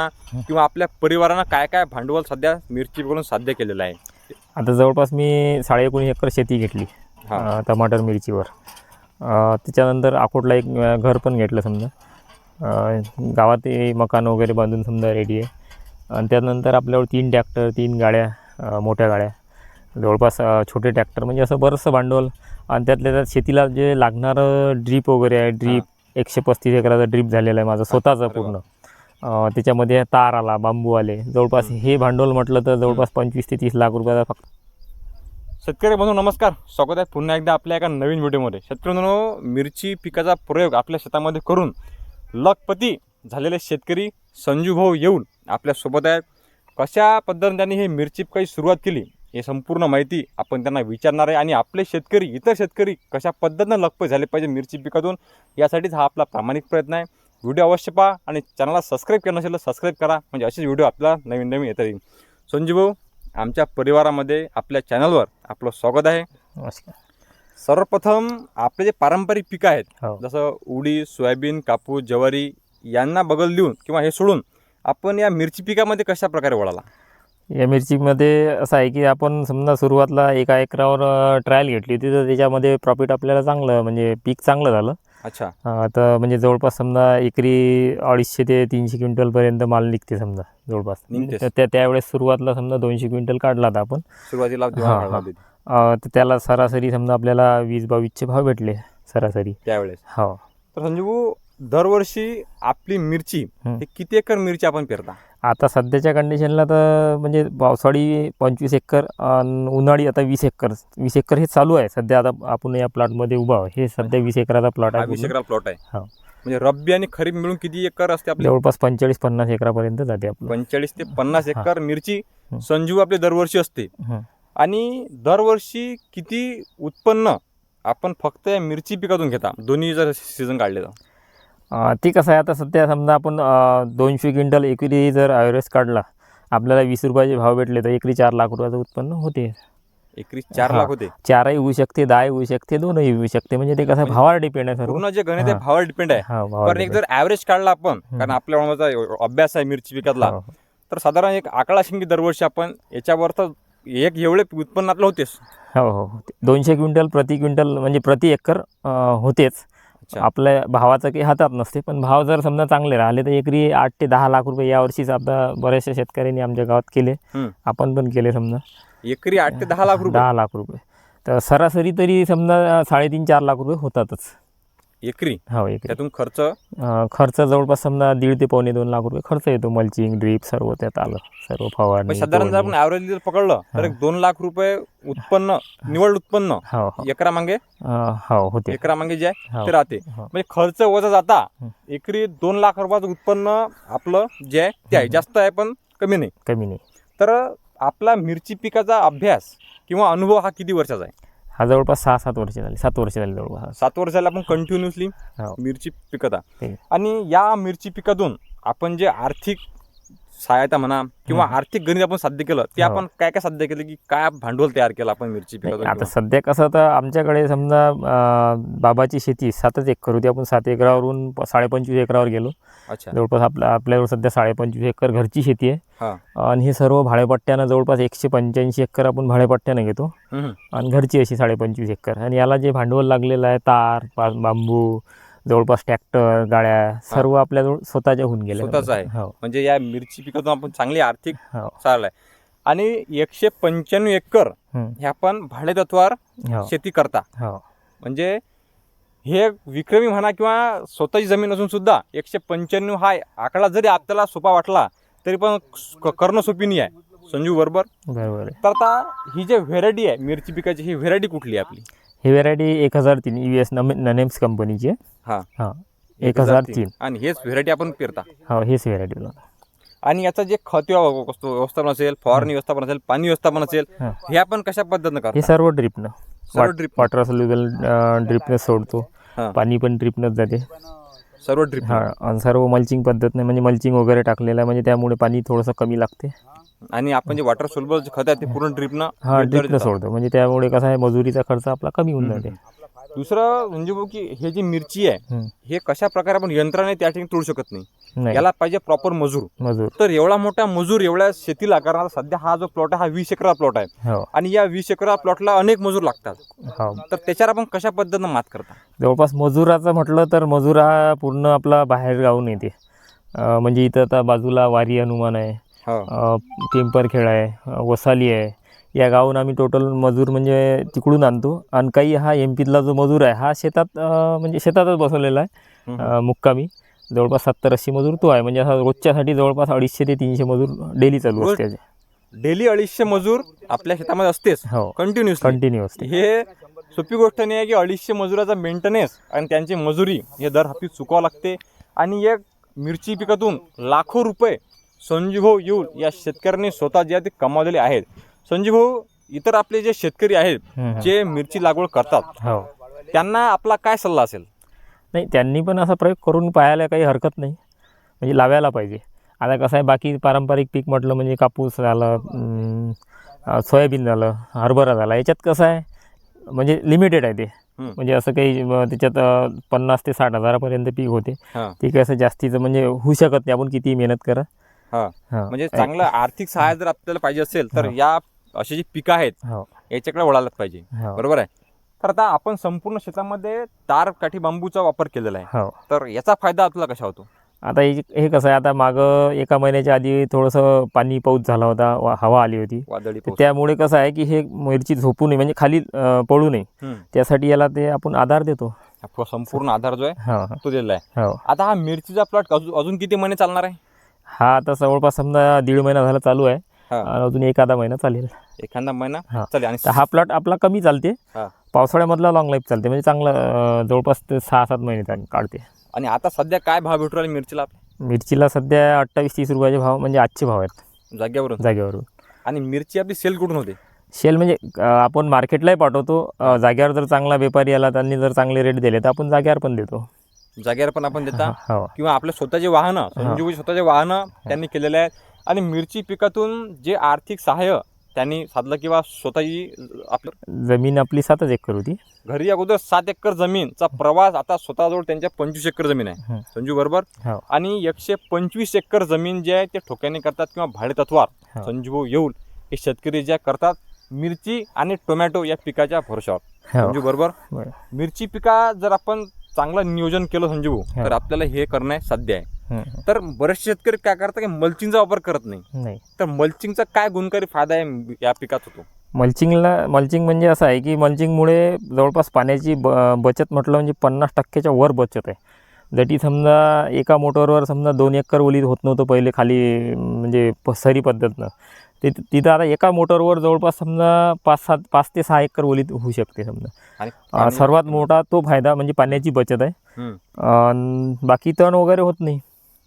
किंवा आपल्या परिवारानं काय काय भांडवल सध्या मिरची पिकवून साध्य केलेलं आहे? आता जवळपास मी साडे एकोणीस एकर शेती घेतली हा. टमाटर मिरचीवर. त्याच्यानंतर अकोटला एक घर पण घेतलं समजा. गावात मकान वगैरे बांधून समजा रेडी आहे. आणि त्यानंतर आपल्यावर तीन ट्रॅक्टर तीन गाड्या मोठ्या गाड्या. जवळपास छोटे ट्रॅक्टर म्हणजे असं बरंचसं भांडवल. आणि त्यातल्या त्यात शेतीला जे लागणारं ड्रीप वगैरे आहे ड्रीप एकशे पस्तीस एकराचा ड्रीप झालेला आहे माझं स्वतःचं. पूर्ण. त्याच्यामध्ये तार आला बांबू आले. जवळपास हे भांडवल म्हटलं तर जवळपास पंचवीस ते तीस लाख रुपयाचा फक्त. शेतकरी बंधू नमस्कार. स्वागत आहे पुन्हा एकदा आपल्या एका नवीन व्हिडिओमध्ये. शेतकरी बंधूंनो, मिरची पिकाचा प्रयोग आपल्या शेतामध्ये करून लखपती झालेले शेतकरी संजू भाऊ येऊन आपल्यासोबत आहेत. कशा पद्धतीने त्यांनी हे मिरची पिकाची सुरुवात केली हे संपूर्ण माहिती आपण त्यांना विचारणार आहे. आणि आपले शेतकरी इतर शेतकरी कशा पद्धतीनं लखपत झाले पाहिजे मिरची पिकातून यासाठीच हा आपला प्रामाणिक प्रयत्न आहे. व्हिडिओ अवश्य पहा आणि चॅनलला सबस्क्राईब केलं नसेल तर सबस्क्राईब करा. म्हणजे असेच व्हिडिओ आपल्याला नवीन नवीन येतात येईल संजू भाऊ आमच्या परिवारामध्ये आपल्या चॅनलवर आपलं स्वागत आहे. नमस्कार. सर्वप्रथम आपले जे पारंपरिक पिकं आहेत हो. जसं उडीद सोयाबीन कापूस ज्वारी यांना बगल देऊन किंवा हे सोडून आपण या मिरची पिकामध्ये कशा प्रकारे वळाला? या मिरचीमध्ये असं आहे की आपण समजा सुरुवातला एका एकरावर ट्रायल घेतली होती तर त्याच्यामध्ये प्रॉफिट आपल्याला चांगलं म्हणजे पीक चांगलं झालं. अच्छा. तर म्हणजे जवळपास समजा एकरी अडीचशे ते तीनशे क्विंटलपर्यंत माल निघते समजा जवळपास. निघतेच. तर त्या त्यावेळेस सुरुवातला समजा दोनशे क्विंटल काढला होता आपण सुरुवातीला तर त्याला सरासरी समजा आपल्याला वीस बावीसचे भाव भेटले सरासरी. त्यावेळेस. हो. तर संजू भाऊ, दरवर्षी आपली मिरची किती एकर मिरची आपण पेरता? आता सध्याच्या कंडिशनला तर म्हणजे पावसाळी पंचवीस एकर अन् उन्हाळी आता वीस एकर वीस एकर हे चालू आहे सध्या आता आपण या प्लॉटमध्ये उभा आहोत हे सध्या वीस एकराचा प्लॉट हा आहे वीस पूर्ण. एकर प्लॉट आहे हो. म्हणजे रब्बी आणि खरीप मिळून किती एकर असते आपली जवळपास पंचेचाळीस पन्नास एकरापर्यंत जाते आपलं पंचेचाळीस ते पन्नास हा. एकर मिरची हं. संजू आपली दरवर्षी असते हं. आणि दरवर्षी किती उत्पन्न आपण फक्त या मिरची पिकातून घेता दोन्ही जर सीझन काढले तर ते कसं आहे आता सध्या समजा आपण दोनशे क्विंटल एकरी जर ॲव्हरेज काढला आपल्याला वीस रुपयाचे भाव भेटले तर एकरी चार लाख रुपयाचं उत्पन्न होते एकरी चार. लाख होते चारही होऊ शकते दहाही होऊ शकते दोनही होऊ शकते म्हणजे ते कसं म्हणजे भावावर डिपेंड आहे पूर्ण जे गणित आहे. भावावर डिपेंड आहे पण एक. जर ॲव्हरेज काढला आपण. कारण आपल्या माझा अभ्यास आहे मिरची पिकातला हो, हो. तर साधारण एक आकडा शिंगी दरवर्षी आपण याच्यावर तर एक एवढे उत्पन्न आपलं होतेच हो हो हो. दोनशे क्विंटल प्रति क्विंटल म्हणजे प्रति एकर होतेच. आपल्या भावाचं काही हातात नसते पण भाव जर समजा चांगले राहिले तर एकरी आठ ते दहा लाख रुपये यावर्षीच आता बऱ्याचशा शेतकऱ्यांनी आमच्या गावात केले. आपण पण केले समजा. एकरी आठ ते दहा लाख रुपये. दहा लाख रुपये. तर सरासरी तरी समजा साडेतीन चार लाख रुपये होतातच. एकरी. हो एकरी. त्यातून खर्च? अं, खर्च जवळपास समजा दीड ते पावणे दोन लाख रुपये खर्च येतो मल्चिंग ड्रीप सर्व त्यात आलं सर्व पण फवारणी साधारण जर आपण तोडणी. ॲव्हरेज जर पकडलं तर एक दोन लाख रुपये उत्पन्न निवड उत्पन्न हो हो. एकरा मागे? अं, हो होते. एकरा मागे जे आहे हो. ते राहते. हो. म्हणजे खर्च वजा जाता हं. एकरी दोन लाख रुपयाचं उत्पन्न आपलं जे आहे ते आहे. हं. जास्त आहे पण कमी नाही. कमी नाही. तर आपला मिरची पिकाचा अभ्यास किंवा अनुभव हा किती वर्षाचा आहे? हा जवळपास सहा सात वर्ष झाली सात वर्ष झाली जवळपास सात वर्षाला आपण कंटिन्युअसली हो. मिरची पिकत आहे ठीक. आणि या मिरची पिकातून आपण जे आर्थिक सहायता म्हणा किंवा. आर्थिक गणित आपण साध्य केलं ते हो. आपण काय काय साध्य केलं की काय भांडवल तयार केलं आपण मिरची आता सध्या कसं तर आमच्याकडे समजा बाबाची शेती सातच एकर होती आपण सात एकरावरून साडेपंचवीस एकरावर गेलो अच्छा जवळपास आपल्या आपल्यावर सध्या साडेपंचवीस एकर घरची शेती. आहे आणि हे सर्व भाडेपट्ट्यानं जवळपास एकशे पंच्याऐंशी एकर आपण भाडेपट्ट्यानं घेतो. आणि घरची अशी साडेपंचवीस एकर आणि याला जे भांडवल लागलेलं आहे तार बांबू जवळपास ट्रॅक्टर गाड्या सर्व आपल्याजवळ स्वतःच्या होऊन गेल्या. स्वतःचं आहे. हो. म्हणजे या मिरची पिकातून आपण चांगली आर्थिक हो. चाललाय. आणि एकशे पंच्याण्णव एकर हं, हे आपण भाडेतत्वावर हो. शेती करता. हो. म्हणजे हे विक्रमी म्हणा किंवा स्वतःची जमीन असून सुद्धा एकशे पंच्याण्णव हा आकडा जरी आपल्याला सोपा वाटला तरी पण क- करणं सोपी नाही आहे. संजू बरोबर? बरोबर आहे. तर आता ही जे व्हेरायटी आहे मिरची पिकाची ही व्हेरायटी कुठली आहे आपली? ही व्हेरायटी एक हजार तीन यू एस ननेम्स कंपनीची आहे हा. हा. एक हजार तीन. आणि हेच व्हेरायटी आपण पेरता. हो हेच व्हेरायटी आणि याचं जे खत व्यव- व्यवस्थापन असेल फवारणी व्यवस्थापन असेल पाणी व्यवस्थापन असेल हा. हे आपण कशा पद्धतीनं हे करता सर्व ड्रिपनं सर्व ड्रिप वॉटर सोल्युबल ड्रिपनं सोडतो. हा. पाणी पण ड्रिपनंच जाते. सर्व ड्रिप हा सर्व मल्चिंग पद्धतने म्हणजे मल्चिंग वगैरे टाकलेलं आहे म्हणजे त्यामुळे पाणी थोडंसं कमी लागते. आणि आपण जे वॉटर सोल्युबल खत आहे ते पूर्ण ड्रिपनं हा ड्रिपनं सोडतो. म्हणजे त्यामुळे कसं आहे मजुरीचा खर्च आपला कमी होऊन. जाते. दुसरं म्हणजे भाऊ की हे जी मिरची आहे. हे कशा प्रकारे आपण यंत्राने त्या ठिकाणी तोडू शकत नाही. याला पाहिजे प्रॉपर मजूर. मजूर. तर एवढा मोठा मजूर एवढ्या शेतीला कारण सध्या हा जो प्लॉट आहे हा वीस एकरा प्लॉट आहे. हो. आणि या वीस एकरा प्लॉटला अनेक मजूर लागतात. हो. तर त्याच्यावर आपण कशा पद्धतीनं मात करता? जवळपास मजुराचं म्हटलं तर मजूर हा पूर्ण आपला बाहेर गावून येते. म्हणजे इथं आता बाजूला वारी हनुमान आहे हो. अं, पिंपरखेड आहे वसाली आहे या गावून आम्ही टोटल मजूर म्हणजे तिकडून आणतो. आणि काही हा एम पीतला जो मजूर आहे हा शेतात म्हणजे शेतातच बसवलेला आहे. मुक्कामी. जवळपास सत्तर अस्सी मजूर तो आहे. म्हणजे असा रोजच्यासाठी जवळपास अडीचशे ते तीनशे मजूर डेली चालू? असते. डेली अडीचशे मजूर आपल्या शेतामध्ये असतेच. हो. कंटिन्युअसली कंटिन्यू असते हे सोपी गोष्ट नाही आहे की अडीचशे मजुराचा मेंटेनन्स आणि त्यांची मजुरी हे दर हप्ती चुकावं लागते. आणि एक मिरची पिकातून लाखो रुपये संजीभाऊ येऊन या शेतकऱ्यांनी स्वतः जे आहे ते कमावलेले आहेत. संजीभाऊ इतर आपले जे शेतकरी आहेत. जे मिरची लागवड करतात हो. त्यांना आपला काय सल्ला असेल? नाही त्यांनी पण असा प्रयोग करून पाहायला काही हरकत नाही. म्हणजे लावायला पाहिजे. आता कसं आहे बाकी पारंपरिक पीक म्हटलं म्हणजे कापूस झालं सोयाबीन झालं हरभरा झाला. याच्यात कसं आहे म्हणजे लिमिटेड आहे ते. म्हणजे असं काही त्याच्यात पन्नास ते साठ हजारापर्यंत पीक होते. ते काही असं जास्तीचं म्हणजे होऊ शकत नाही. आपण किती मेहनत करा. हा. म्हणजे चांगलं आर्थिक सहाय्य जर आपल्याला पाहिजे असेल तर. या अशी जी पिकं आहेत हो. याच्याकडे वळायलाच पाहिजे. हो. बरोबर आहे? तर आता आपण संपूर्ण शेतामध्ये तार काठी बांबूचा वापर केलेला आहे. हो. तर याचा फायदा आपल्याला कशा होतो? आता हे कसं आहे आता मागं एका महिन्याच्या आधी थोडंसं पाणी पाऊस झाला होता हवा आली होती. त्यामुळे कसं आहे की हे मिरची झोपू नये म्हणजे खाली पडू नये. त्यासाठी याला ते आपण आधार देतो. संपूर्ण आधार जो आहे तो दिलेला आहे. आता हा मिरचीचा प्लॉट अजून किती महिने चालणार आहे? हा आता जवळपास समजा दीड महिना झाला चालू आहे. हा. आणि अजून एखादा महिना चालेल. एखादा महिना हा. चालेल आणि तर हा प्लॉट आपला कमी चालते. हा. पावसाळ्यामधला लॉंग लाईफ चालते. म्हणजे चांगला अं, जवळपास ते सहा सात महिने काढते. आणि आता सध्या काय भाव भेटू राहिले मिरचीला आपल्या? मिरचीला सध्या अठ्ठावीस तीस रुपयाचे भाव म्हणजे आजचे भाव आहेत. जागेवरून? जागेवरून. आणि मिरची आपली सेल कुठून होते? शेल म्हणजे अं, आपण मार्केटलाही पाठवतो. अं, जागेवर जर चांगला व्यापारी आला त्यांनी जर चांगले रेट दिले तर आपण जागेवर पण देतो. जागेवर पण आपण देता. हो किंवा आपले स्वतःचे वाहनं संजीवची स्वतःचे वाहनं त्यांनी केलेले आहेत. आणि मिरची पिकातून जे आर्थिक सहाय्य त्यांनी साधलं किंवा स्वतःची आपल्या जमीन आपली सातच एकर होती. घरी अगोदर सात एकर जमीनचा प्रवास आता स्वतःजवळ त्यांच्या पंचवीस एकर जमीन आहे. संजू बरोबर? आणि एकशे पंचवीस एकर जमीन जे आहे ते ठोक्याने करतात किंवा भाडेतत्वावर. हो. संजीव येऊन हे शेतकरी जे करतात मिरची आणि टोमॅटो या पिकाच्या भरोशावर संजू बरोबर? बरं. मिरची पिका जर आपण चांगलं नियोजन केलं संजीव. तर आपल्याला हे करणं साध्य आहे. तर बरेचसे शेतकरी काय करतात की मल्चिंगचा वापर करत नाही. तर मल्चिंगचा काय गुणकारी फायदा आहे या पिकात होतो? मल्चिंगला मल्चिंग म्हणजे असं आहे की मल्चिंगमुळे जवळपास पाण्याची ब बचत म्हटलं म्हणजे पन्नास टक्क्याच्या वर बचत आहे. जटी समजा एका मोटरवर समजा दोन एकर ओलीत होत नव्हतं पहिले खाली म्हणजे सरी पद्धतनं. ते तिथं आता एका मोटरवर जवळपास समजा पाच सात पाच ते सहा एकर ओलीत होऊ शकते समजा. सर्वात मोठा तो फायदा म्हणजे पाण्याची बचत आहे. हं, अन् बाकी तण वगैरे होत नाही.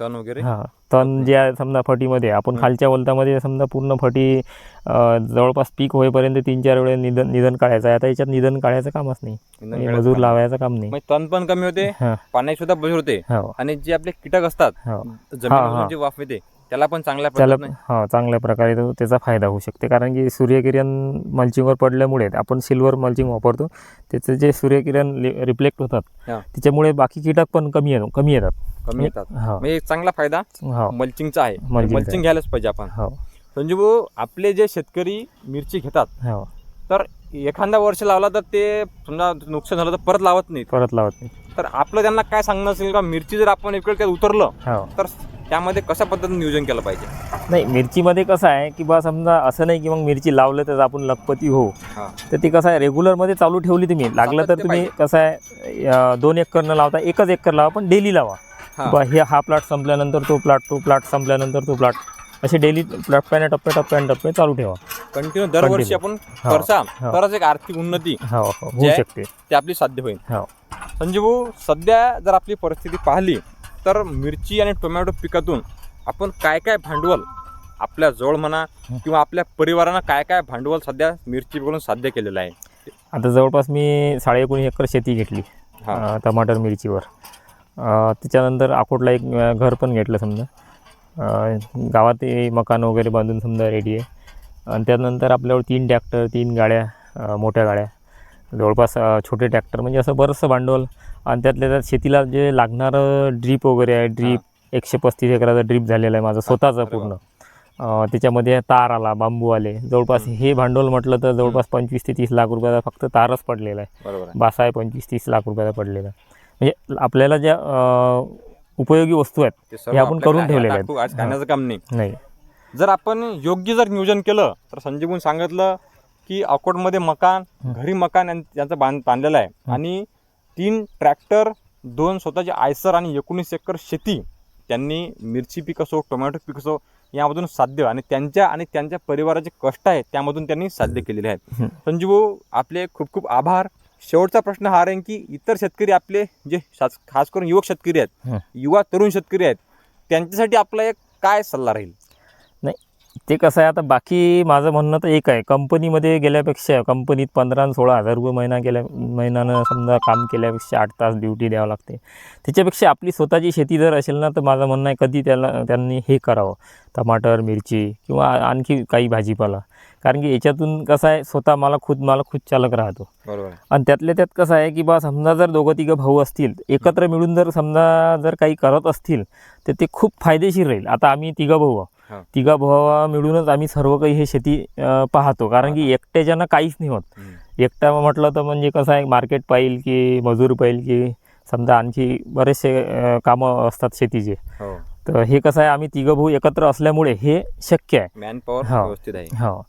तण वगैरे? हां तण जे आहे समजा फटीमध्ये आपण. खालच्या वलतामध्ये समजा पूर्ण फटी जवळपास पीक होईपर्यंत तीन चार वेळेस निधन निधन काढायचं आहे. आता याच्यात निधन काढायचं कामच नाही. काढायचं मजूर. लावायचं काम नाही. म्हणजे तण पण कमी होते पाण्याची सुद्धा बचत होते. हो. आणि जे आपले कीटक असतात हो हा. जे वाफ येते त्याला पण चांगल्या त्याला पद्धतीने हां चांगल्या प्रकारे तो त्याचा फायदा होऊ शकते. कारण की सूर्यकिरण मल्चिंगवर पडल्यामुळे आपण सिल्वर मल्चिंग वापरतो. त्याचं जे सूर्यकिरण रिफ्लेक्ट होतात हा. त्याच्यामुळे बाकी कीटक पण कमी येतो कमी येतात. कमी येतात. हो. म्हणजे एक चांगला फायदा हो. मल्चिंगचा आहे. मल्चिंगचा मल्चिंग घ्यायलाच पाहिजे आपण. हो. संजीव भाऊ, आपले जे शेतकरी मिरची घेतात हो. तर एखादा वर्ष लावला तर ते समजा नुकसान झालं तर परत लावत नाहीत. परत लावत नाही तर आपलं त्यांना काय सांगणं असेल का मिरची जर आपण इकडे त्यात उतरलं हो. तर त्यामध्ये कशा पद्धतीने नियोजन केलं पाहिजे? नाही मिरचीमध्ये कसं आहे की बा समजा असं नाही की मग मिरची लावलं तर आपण लखपती हो. हा. तर ती कसं आहे रेग्युलरमध्ये चालू ठेवली तुम्ही. लागलं तर सातत्य तुम्ही. कसं आहे अं, दोन एकर न लावता एकच एकर लावा पण डेली लावा. हा. बा हे हा प्लॉट संपल्यानंतर तो प्लॉट तो प्लॉट संपल्यानंतर तो प्लॉट असे डेली टप्प्याने टप्प्या टप्प्याने टप्पे चालू ठेवा. कंटिन्यू दरवर्षी आपण हो. करसा हो. तरच एक आर्थिक उन्नती हो हो. होऊ जे- शकते. ते आपली साध्य होईल. हो. संजीव भाऊ, सध्या जर आपली परिस्थिती पाहिली तर मिरची आणि टोमॅटो पिकातून आपण काय काय भांडवल आपल्या जवळ म्हणा किंवा आपल्या परिवारानं काय काय भांडवल सध्या मिरची पिकातून साध्य केलेलं आहे? आता जवळपास मी साडे एकोणीस एकर शेती घेतली हा. अं, टमाटर मिरचीवर. अं, त्याच्यानंतर अकोटला एक अं, घर पण घेतलं समजा. गावात मकान वगैरे बांधून समजा रेडी आहे. आणि त्यानंतर आपल्यावर तीन ट्रॅक्टर तीन गाड्या मोठ्या गाड्या जवळपास छोटे ट्रॅक्टर म्हणजे असं बरंचसं भांडवल. आणि त्यातल्या त्यात शेतीला जे लागणारं ड्रीप वगैरे आहे ड्रीप एकशे पस्तीस एकराचा ड्रीप झालेला आहे माझं स्वतःचं. पूर्ण. त्याच्यामध्ये तार आला बांबू आले. जवळपास हे भांडवल म्हटलं तर जवळपास पंचवीस ते तीस लाख रुपयाचा फक्त तारच पडलेला आहे. बासा आहे. पंचवीस तीस लाख रुपयाचा पडलेला म्हणजे आपल्याला ज्या उपयोगी वस्तू आहेत हे आपण करून. ठेवलेले आहेत. आज खाण्याचं काम नाही नाही जर आपण योग्य जर नियोजन केलं तर संजीवून सांगितलं की अकोटमध्ये मकान. घरी मकान यांचं बांध बांधलेलं आहे. आणि तीन ट्रॅक्टर दोन स्वतःचे आयसर आणि एकोणीस एकर शेती त्यांनी मिरची पीक असो टोमॅटो पीक असो यामधून साध्य आणि त्यांच्या आणि त्यांच्या परिवाराचे कष्ट आहेत त्यामधून त्यांनी साध्य केलेले आहेत. संजीव आपले खूप खूप आभार शेवटचा प्रश्न हा आहे की इतर शेतकरी आपले जे शास- खास करून युवक शेतकरी आहेत. युवा तरुण शेतकरी आहेत त्यांच्यासाठी आपला एक काय सल्ला राहील ते कसं आहे आता बाकी माझं म्हणणं तर एक आहे कंपनीमध्ये गेल्यापेक्षा कंपनीत पंधरा सोळा हजार रुपये महिना गेल्या महिन्यानं समजा काम केल्यापेक्षा आठ तास ड्युटी द्यावं लागते. त्याच्यापेक्षा आपली स्वतःची शेती जर असेल ना तर माझं म्हणणं आहे कधी त्याला त्यांनी हे करावं. टमाटर मिरची किंवा आणखी काही भाजीपाला. कारण की याच्यातून कसं आहे स्वतः मला खुद मला खुद चालक राहतो. बरोबर आणि त्यातल्या त्यात कसं आहे की बा समजा जर दोघं तिघं भाऊ असतील एकत्र मिळून जर समजा जर काही करत असतील तर ते खूप फायदेशीर राहील. आता आम्ही तिघं भाऊ. तिघा भावा मिळूनच आम्ही सर्व काही हे शेती पाहतो. कारण की एकट्याच्यानं काहीच नाही होत. एकटा म्हटलं तर म्हणजे कसं आहे मार्केट पाहिल की मजूर पाहिल की समजा आणखी बरेचसे कामं असतात शेतीचे. हो. तर हे कसं आहे आम्ही तिघं भाऊ एकत्र असल्यामुळे हे शक्य आहे. मॅन पॉवर हो. व्यवस्थित आहे. हो.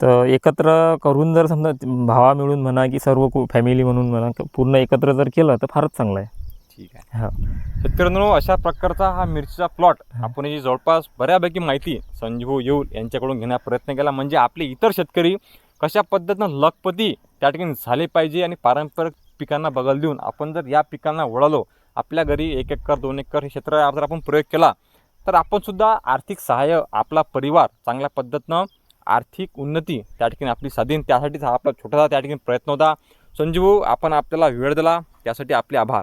तर एकत्र करून जर समजा भावा मिळून म्हणा की सर्व फॅमिली म्हणून म्हणा पूर्ण एकत्र जर केलं तर फारच चांगलं आहे. ठीक आहे. हो. शेतकऱ्यांनो अशा प्रकारचा हा मिरचीचा प्लॉट आपण ही जवळपास बऱ्यापैकी माहिती संजीव येऊल यांच्याकडून घेण्याचा प्रयत्न केला. म्हणजे आपले इतर शेतकरी कशा पद्धतीनं लखपती त्या ठिकाणी झाले पाहिजे आणि पारंपरिक पिकांना बगल देऊन आपण जर या पिकांना वळालो आपल्या घरी एक एकर दोन एकर हे क्षेत्र जर आपण प्रयोग केला तर आपण सुद्धा आर्थिक सहाय्य आपला परिवार चांगल्या पद्धतीनं आर्थिक उन्नती त्या ठिकाणी आपली साधीन. त्यासाठीच हा आपला छोटासा त्या ठिकाणी प्रयत्न होता. संजीव आपण आपल्याला वेळ दिला. त्यासाठी आपले आभार.